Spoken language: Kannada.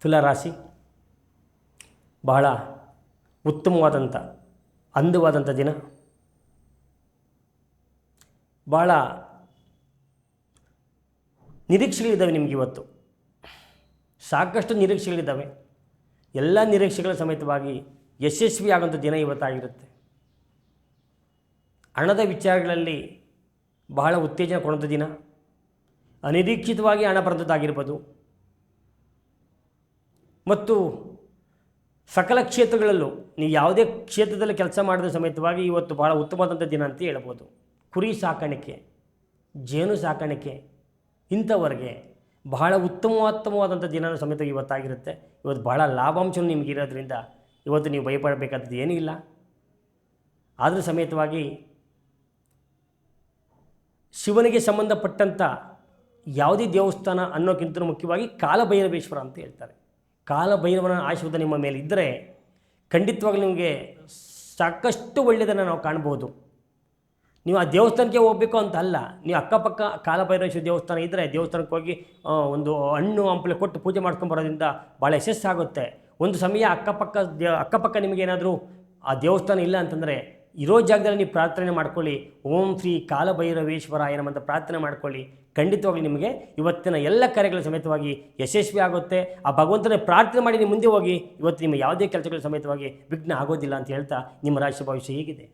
ತುಲಾರಾಶಿ ಬಹಳ ಉತ್ತಮವಾದಂಥ, ಅಂದವಾದಂಥ ದಿನ. ಭಾಳ ನಿರೀಕ್ಷೆಗಳಿದ್ದಾವೆ ನಿಮಗೆ ಇವತ್ತು. ಸಾಕಷ್ಟು ನಿರೀಕ್ಷೆಗಳಿದ್ದಾವೆ. ಎಲ್ಲ ನಿರೀಕ್ಷೆಗಳ ಸಮೇತವಾಗಿ ಯಶಸ್ವಿ ಆಗುವಂಥ ದಿನ ಇವತ್ತಾಗಿರುತ್ತೆ. ಹಣದ ವಿಚಾರಗಳಲ್ಲಿ ಬಹಳ ಉತ್ತೇಜನ ಕೊಡೋಂಥ ದಿನ. ಅನಿರೀಕ್ಷಿತವಾಗಿ ಹಣ ಬರೆದದ್ದಾಗಿರ್ಬೋದು. ಮತ್ತು ಸಕಲ ಕ್ಷೇತ್ರಗಳಲ್ಲೂ ನೀವು ಯಾವುದೇ ಕ್ಷೇತ್ರದಲ್ಲಿ ಕೆಲಸ ಮಾಡಿದ ಸಮೇತವಾಗಿ ಇವತ್ತು ಭಾಳ ಉತ್ತಮವಾದಂಥ ದಿನ ಅಂತ ಹೇಳ್ಬೋದು. ಕುರಿ ಸಾಕಾಣಿಕೆ, ಜೇನು ಸಾಕಾಣಿಕೆ ಇಂಥವರೆಗೆ ಬಹಳ ಉತ್ತಮೋತ್ತಮವಾದಂಥ ದಿನ ಸಮೇತ ಇವತ್ತಾಗಿರುತ್ತೆ. ಇವತ್ತು ಬಹಳ ಲಾಭಾಂಶ ನಿಮಗೆ ಇರೋದ್ರಿಂದ ಇವತ್ತು ನೀವು ಭಯಪಡಬೇಕಾದದ್ದು ಏನೂ ಇಲ್ಲ. ಆದರೂ ಸಮೇತವಾಗಿ ಶಿವನಿಗೆ ಸಂಬಂಧಪಟ್ಟಂಥ ಯಾವುದೇ ದೇವಸ್ಥಾನ ಅನ್ನೋಕ್ಕಿಂತ ಮುಖ್ಯವಾಗಿ ಕಾಲಭೈರವೇಶ್ವರ ಅಂತ ಹೇಳ್ತಾರೆ. ಕಾಲಭೈರವನ ಆಶೀರ್ವಾದ ನಿಮ್ಮ ಮೇಲೆ ಇದ್ದರೆ ಖಂಡಿತವಾಗಲೂ ನಿಮಗೆ ಸಾಕಷ್ಟು ಒಳ್ಳೆಯದನ್ನು ನಾವು ಕಾಣ್ಬೋದು. ನೀವು ಆ ದೇವಸ್ಥಾನಕ್ಕೆ ಹೋಗಬೇಕು ಅಂತ ಅಲ್ಲ ನೀವು ಅಕ್ಕಪಕ್ಕ ಕಾಲಭೈರವೇಶ್ವರ ದೇವಸ್ಥಾನ ಇದ್ದರೆ ದೇವಸ್ಥಾನಕ್ಕೆ ಹೋಗಿ ಒಂದು ಹಣ್ಣು ಹಂಪಲೆ ಕೊಟ್ಟು ಪೂಜೆ ಮಾಡ್ಕೊಂಡು ಬರೋದ್ರಿಂದ ಭಾಳ ಯಶಸ್ಸಾಗುತ್ತೆ. ಒಂದು ಸಮಯ ಅಕ್ಕಪಕ್ಕ ದೇ, ಅಕ್ಕಪಕ್ಕ ನಿಮಗೇನಾದರೂ ಆ ದೇವಸ್ಥಾನ ಇಲ್ಲ ಅಂತಂದರೆ ಇರೋ ಜಾಗದಲ್ಲಿ ನೀವು ಪ್ರಾರ್ಥನೆ ಮಾಡ್ಕೊಳ್ಳಿ. ಓಂ ಶ್ರೀ ಕಾಲಭೈರವೇಶ್ವರಾಯ ನಮ್ಮಂತ ಪ್ರಾರ್ಥನೆ ಮಾಡ್ಕೊಳ್ಳಿ. ಖಂಡಿತವಾಗ್ಲಿ ನಿಮಗೆ ಇವತ್ತಿನ ಎಲ್ಲ ಕಾರ್ಯಗಳ ಸಮೇತವಾಗಿ ಯಶಸ್ವಿ ಆಗುತ್ತೆ. ಆ ಭಗವಂತನ ಪ್ರಾರ್ಥನೆ ಮಾಡಿ ನೀವು ಮುಂದೆ ಹೋಗಿ, ಇವತ್ತು ನಿಮ್ಮ ಯಾವುದೇ ಕೆಲಸಗಳ ಸಮೇತವಾಗಿ ವಿಘ್ನ ಆಗೋದಿಲ್ಲ ಅಂತ ಹೇಳ್ತಾ ನಿಮ್ಮ ರಾಶಿ ಭವಿಷ್ಯ ಹೀಗಿದೆ.